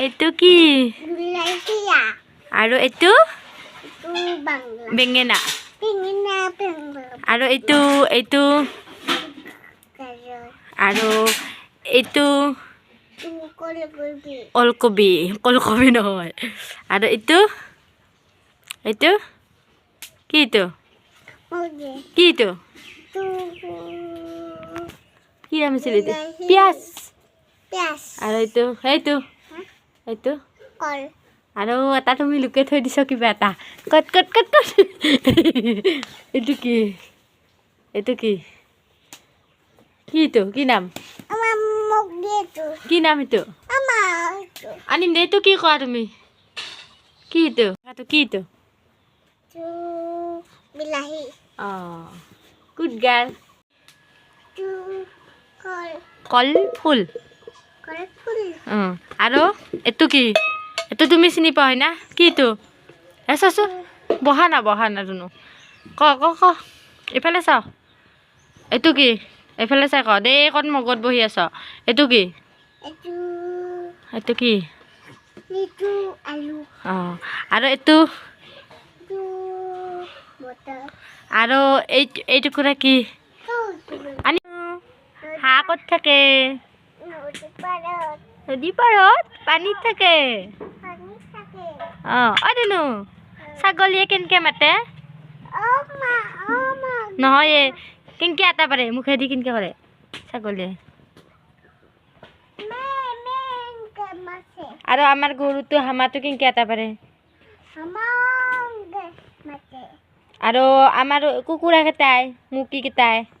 এইটো কি Malaysia. আৰু এইটো Itu Bangla. বেঙেনা Pengennya Bangla. আৰু এইটো এইটো Kalau আৰু এইটো itu kalau pergi. ওলকবি ওলকবি নহয় আৰু এইটো এইটো কি এইটো Mau dia. কি এইটো Tu কি নাম আছিল এইটো পিঁয়াজ pias. আৰু এইটো এইটো এইটো. আৰু এটা তুমি লুকাই থৈ দিছ কিবা এটা। কট কট কট কট। এইটো কি? এইটো কি? কি এইটো? কি নাম. কি নাম এইটো? আনিম দে এইটো কি কোৱা তুমি? কি এইটো? কি এইটো? Tu অঁ গুড গাৰ্ল কল ফুল। আৰু এইটো কি? এইটো তুমি চিনি পোৱা হয় না কি এইটো? এ চাচোন বহা না বহা না ধুনু ক ক ক। এইফালে চাওঁ। এইটো কি? এইফালে চাই ক। দে ক'ত মগত বহি আছ। এইটো কি? এইটো কি. অঁ আৰু এইটো. আৰু এই এই টুকুৰা কি. আনি হাঁহ ক'ত থাকে. নদী পাৰত পানীত থাকে। অঁ অ ধুনু ছাগলীয়ে কেনেকৈ মাতে. নহয় কেনেকৈ আটা পাৰে? মুখেদি কেনেকৈ কৰে ছাগলীয়ে. আৰু আমাৰ গৰুটো হামাটো কেনেকৈ আটা পাৰে? আৰু আমাৰ কুকুৰাকেইটাই মুৰ্গীকেইটাই? Mama,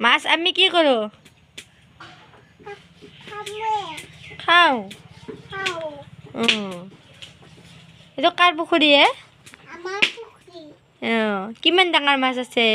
মাছ আমি কি কৰো? খাওঁ। এইটো কাৰ পুখুৰীয়ে অঁ কিমান ডাঙৰ মাছ আছে?